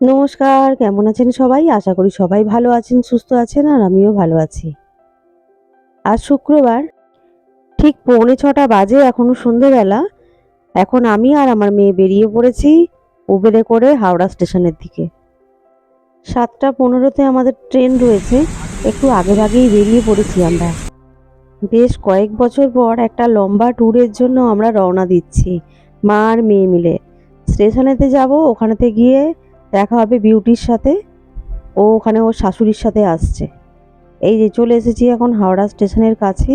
নমস্কার, কেমন আছেন সবাই? আশা করি সবাই ভালো আছেন, সুস্থ আছেন, আর আমিও ভালো আছি। আজ শুক্রবার, ঠিক পৌনে ছটা বাজে, এখনও সন্ধেবেলা। এখন আমি আর আমার মেয়ে বেরিয়ে পড়েছি উবেরে করে হাওড়া স্টেশনের দিকে। সাতটা পনেরোতে আমাদের ট্রেন রয়েছে, একটু আগে আগেই বেরিয়ে পড়েছি আমরা। বেশ কয়েক বছর পর একটা লম্বা ট্যুরের জন্য আমরা রওনা দিচ্ছি, মা আর মেয়ে মিলে। স্টেশনেতে যাব, ওখানেতে গিয়ে দেখা হবে বিউটির সাথে। ও ওখানে ওর শাশুড়ির সাথে আসছে। এই যে চলে এসেছি এখন হাওড়া স্টেশনের কাছে।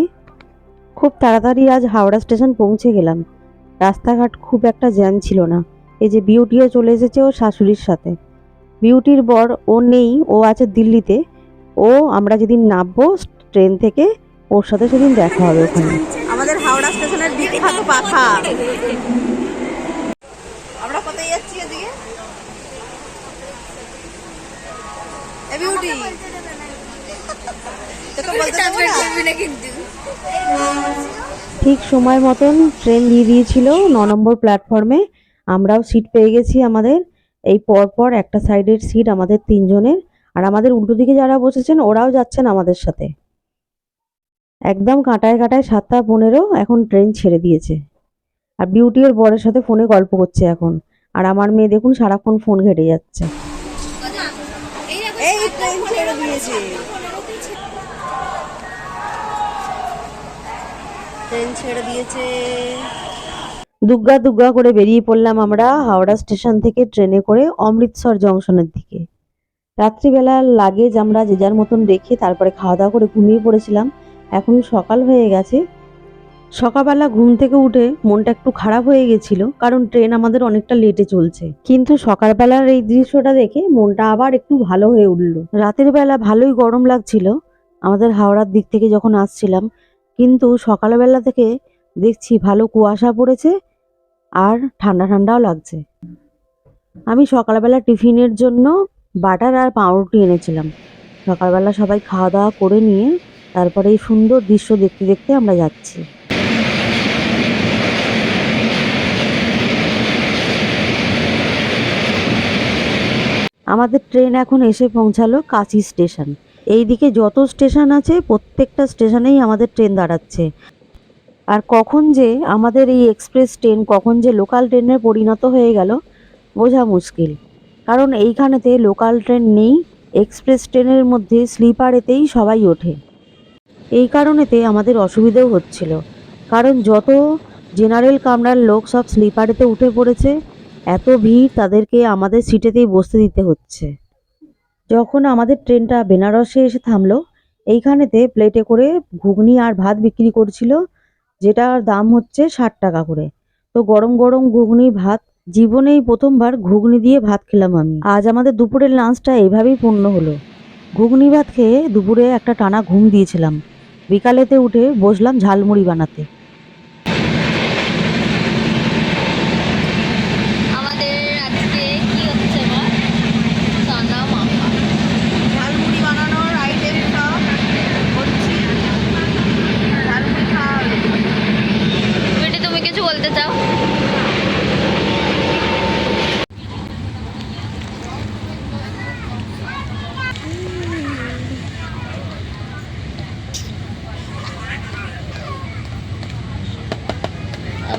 খুব তাড়াতাড়ি আজ হাওড়া স্টেশন পৌঁছে গেলাম। রাস্তাঘাট খুব একটা জ্যাম ছিল না। এই যে বিউটিও চলে এসেছে ওর শাশুড়ির সাথে। বিউটির বর ও নেই, ও আছে দিল্লিতে। ও, আমরা যেদিন নামবো ট্রেন থেকে, ওর সাথে সেদিন দেখা হবে ওখানে। আমাদের হাওড়া স্টেশনের বিখ্যাত পাখা। আমরা কোথায় যাচ্ছি এদিকে এ বিউটি? ঠিক সময় মতন ট্রেন দিয়ে দিয়েছিল ন নম্বর প্ল্যাটফর্মে। আমরাও সিট পেয়ে গেছি আমাদের। এই পরপর একটা সাইডের সিট আমাদের তিনজনের। আর আমাদের উল্টো দিকে যারা বসেছেন ওরাও যাচ্ছেন আমাদের সাথে। একদম কাঁটায় কাঁটায় সাতটা পনেরো এখন ট্রেন ছেড়ে দিয়েছে। আর বিউটি ওর বরের সাথে ফোনে গল্প করছে এখন। আর আমার মেয়ে দেখুন সারাক্ষণ ফোন ঘেটে যাচ্ছে। ট্রেন ছেড়ে দিয়েছে ট্রেন ছেড়ে দিয়েছে দুগ্গা দুগ্গা করে বেরিয়ে পড়লাম আমরা হাওড়া স্টেশন থেকে ট্রেনে করে অমৃতসর জংশনের দিকে। রাত্রিবেলা লাগেজ আমরা যে যার মতন রেখে তারপরে খাওয়া দাওয়া করে ঘুমিয়ে পড়েছিলাম। এখন সকাল হয়ে গেছে। সকালবেলা ঘুম থেকে উঠে মনটা একটু খারাপ হয়ে গেছিল, কারণ ট্রেন আমাদের অনেকটা লেটে চলছে। কিন্তু সকালবেলার এই দৃশ্যটা দেখে মনটা আবার একটু ভালো হয়ে উঠল। রাতের বেলা ভালোই গরম লাগছিল, আমাদের হাওড়ার দিক থেকে যখন আসছিলাম, কিন্তু সকালবেলা থেকে দেখছি ভালো কুয়াশা পড়েছে আর ঠান্ডা ঠান্ডাও লাগছে। আমি সকালবেলা টিফিনের জন্য বাটার আর পাউরুটি এনেছিলাম। সকালবেলা সবাই খাওয়া দাওয়া করে নিয়ে তারপরে এই সুন্দর দৃশ্য দেখতে দেখতে আমরা যাচ্ছি। আমাদের ট্রেন এখন এসে পৌঁছালো কাঁচি স্টেশন। এইদিকে যত স্টেশন আছে, প্রত্যেকটা স্টেশনেই আমাদের ট্রেন দাঁড়াচ্ছে। আর কখন যে আমাদের এই এক্সপ্রেস ট্রেন, কখন যে লোকাল ট্রেনে পরিণত হয়ে গেল, বোঝা মুশকিল। কারণ এইখানেতে লোকাল ট্রেন নেই, এক্সপ্রেস ট্রেনের মধ্যে স্লিপারেতেই সবাই ওঠে। এই কারণেতে আমাদের অসুবিধেও হচ্ছিল। কারণ যত জেনারেল কামরার লোক সব স্লিপারেতে উঠে পড়েছে এত ভিড় তাদেরকে আমাদের সিটেতেই বসতে দিতে হচ্ছে। যখন আমাদের ট্রেনটা বেনারসে এসে থামলো, এইখানেতে প্লেটে করে ঘুগনি আর ভাত বিক্রি করছিল, যেটার দাম হচ্ছে ষাট টাকা করে। তো গরম গরম ঘুগনি, ভাত, জীবনেই প্রথমবার ঘুগনি দিয়ে ভাত খেলাম আমি। আজ আমাদের দুপুরের লাঞ্চটা এইভাবেই পূর্ণ হলো। ঘুগনি, ভাত খেয়ে দুপুরে একটা টানা ঘুম দিয়েছিলাম। বিকালেতে উঠে বসলাম ঝালমুড়ি বানাতে আমাদের আজকে কি হচ্ছে বল চানা মাখা ঝালমুড়ি বানানোর আইটেম সব করছি ঝালমুড়ি খাওয়া হবে। বেটি তুমি কিছু বলতে চাও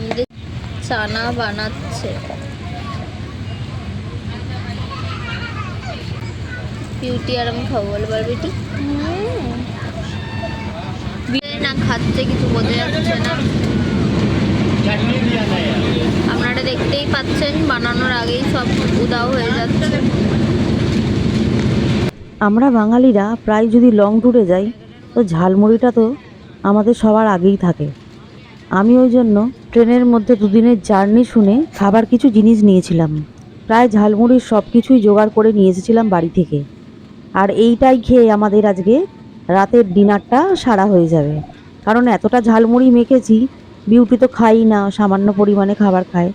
আমাদের চানা বানাচ্ছে। বিউটি আর আমি খাব বল বেটি না খাচ্ছে কিছু বোঝা যাচ্ছে না। আপনারা দেখতেই পাচ্ছেন, বানানোর আগেই সব উদাও হয়ে যাচ্ছে। আমরা বাঙালিরা প্রায় যদি লং ট্যুরে যাই, তো ঝালমুড়িটা তো আমাদের সবার আগেই থাকে। আমি ওই জন্য ট্রেনের মধ্যে দুদিনের জার্নি শুনে খাবার কিছু জিনিস নিয়েছিলাম। প্রায় ঝালমুড়ির সব কিছুই জোগাড় করে নিয়ে এসেছিলাম বাড়ি থেকে। আর এইটাই খেয়ে আমাদের আজকে রাতের ডিনারটা সারা হয়ে যাবে। কারণ এতটা ঝালমুড়ি মেখেছি, বিউটি তো খাই না, সামান্য পরিমাণে খাবার খায়।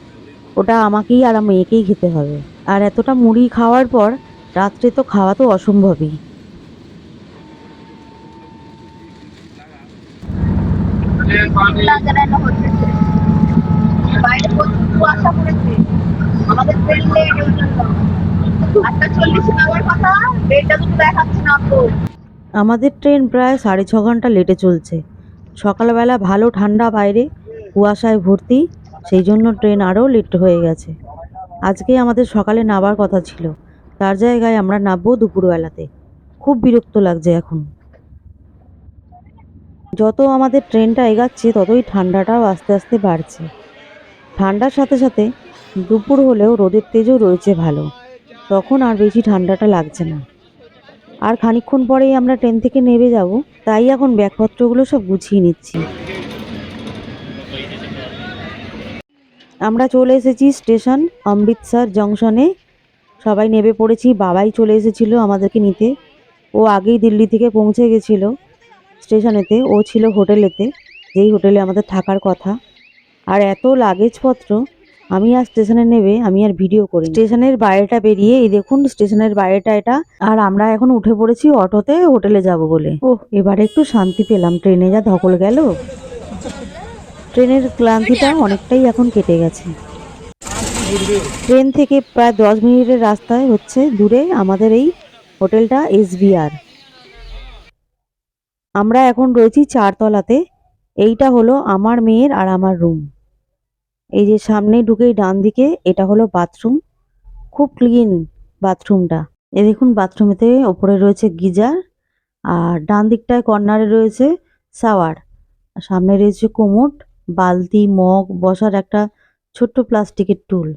ওটা আমাকেই আর মেয়েকেই খেতে হবে। আর এতটা মুড়ি খাওয়ার পর রাত্রে তো খাওয়া তো অসম্ভবই। আমাদের ট্রেন প্রায় সাড়ে ছ ঘণ্টা লেটে চলছে। সকালবেলা ভালো ঠান্ডা বাইরে, কুয়াশায় ভর্তি, সেই জন্য ট্রেন আরও লেট হয়ে গেছে। আজকে আমাদের সকালে নামার কথা ছিল। তার জায়গায় আমরা নামবো দুপুরবেলাতে। খুব বিরক্ত লাগছে এখন। যত আমাদের ট্রেনটা এগাচ্ছে, ততই ঠান্ডাটাও আস্তে আস্তে বাড়ছে। ঠান্ডার সাথে সাথে দুপুর হলেও রোদের তেজও রয়েছে ভালো। তখন আর বেশি ঠান্ডাটা লাগছে না। আর খানিকক্ষণ পরেই আমরা ট্রেন থেকে নেমে যাব, তাই এখন ব্যাগপত্রগুলো সব গুছিয়ে নিচ্ছি। আমরা চলে এসেছি স্টেশন, অমৃতসর জংশনে। সবাই নেমে পড়েছি, বাবাই চলে এসেছিল আমাদেরকে নিতে। ও আগেই দিল্লি থেকে পৌঁছে গেছিল। স্টেশনেতে, ও ছিল হোটেলেতে, যেই হোটেলে আমাদের থাকার কথা। আর এত লাগেজপত্র, আমি আর স্টেশনে নেবে, আমি আর ভিডিও করি স্টেশনের বাইরেটা বেরিয়ে, এই দেখুন স্টেশনের বাইরেটা এটা। আর আমরা এখন উঠে পড়েছি অটোতে, হোটেলে যাব বলে। ও এবারে একটু শান্তি পেলাম। ট্রেনে যা ধকল গেল। ট্রেনের ক্লান্তিটা অনেকটাই এখন কেটে গেছে। ট্রেন থেকে প্রায় দশ মিনিটের রাস্তায় হচ্ছে দূরে আমাদের এই হোটেলটা এস এসবিআর আমরা এখন রয়েছি চারতলাতে। এইটা হলো আমার মেয়ের আর আমার রুম। এই যে সামনে ঢুকেই ডান দিকে এটা হলো বাথরুম। খুব ক্লিন বাথরুমটা। এ দেখুন বাথরুমেতে ওপরে রয়েছে গিজার আর ডান দিকটায় কর্নারে রয়েছে শাওয়ার। আর সামনে রয়েছে কোমোট, বালতি, মগ, বসার একটা ছোট্ট প্লাস্টিকের টুল।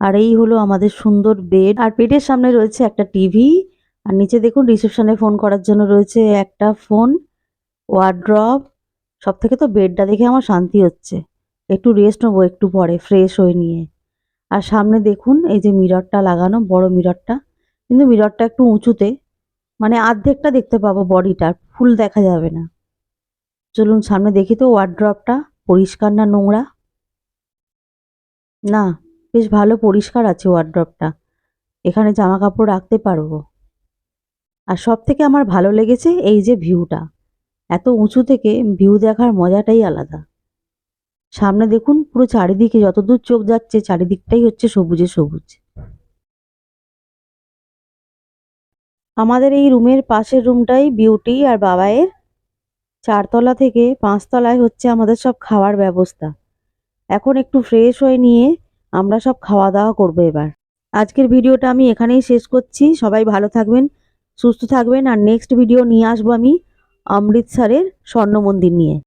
আর এই হলো আমাদের সুন্দর বেড। আর বেডের সামনে রয়েছে একটা টিভি। আর নিচে দেখুন রিসেপশনে ফোন করার জন্য রয়েছে একটা ফোন। ওয়ার্ড্রপ সব থেকে তো বেডটা দেখে আমার শান্তি হচ্ছে। একটু রেস্ট নেব একটু পরে ফ্রেশ হয়ে নিয়ে। আর সামনে দেখুন, এই যে মিররটা লাগানো, বড় মিররটা কিন্তু মিররটা একটু উঁচুতে মানে আর্ধেকটা দেখতে পাবো বডিটা ফুল দেখা যাবে না। চলুন সামনে দেখি তো ওয়ার্ড্রপটা পরিষ্কার না নোংরা? না, বেশ ভালো পরিষ্কার আছে ওয়ার্ড্রপটা এখানে জামা কাপড় রাখতে পারব। আর সব থেকে আমার ভালো লেগেছে এই যে ভিউটা এত উঁচু থেকে ভিউ দেখার মজাটাই আলাদা। সামনে দেখুন পুরো চারিদিকে যতদূর চোখ যাচ্ছে চারিদিকটাই হচ্ছে সবুজে সবুজ। আমাদের এই রুমের পাশের রুমটাই বিউটি আর বাবায়ের। চারতলা থেকে পাঁচতলায় হচ্ছে আমাদের সব খাওয়ার ব্যবস্থা। এখন একটু ফ্রেশ হয়ে নিয়ে আমরা সব খাওয়া দাওয়া করব এবার। আজকের ভিডিওটা আমি এখানেই শেষ করছি। সবাই ভালো থাকবেন, সুস্থ থাকবেন। আর নেক্সট ভিডিও নিয়ে আসব আমি। অমৃতসরের স্বর্ণ মন্দির নিয়ে।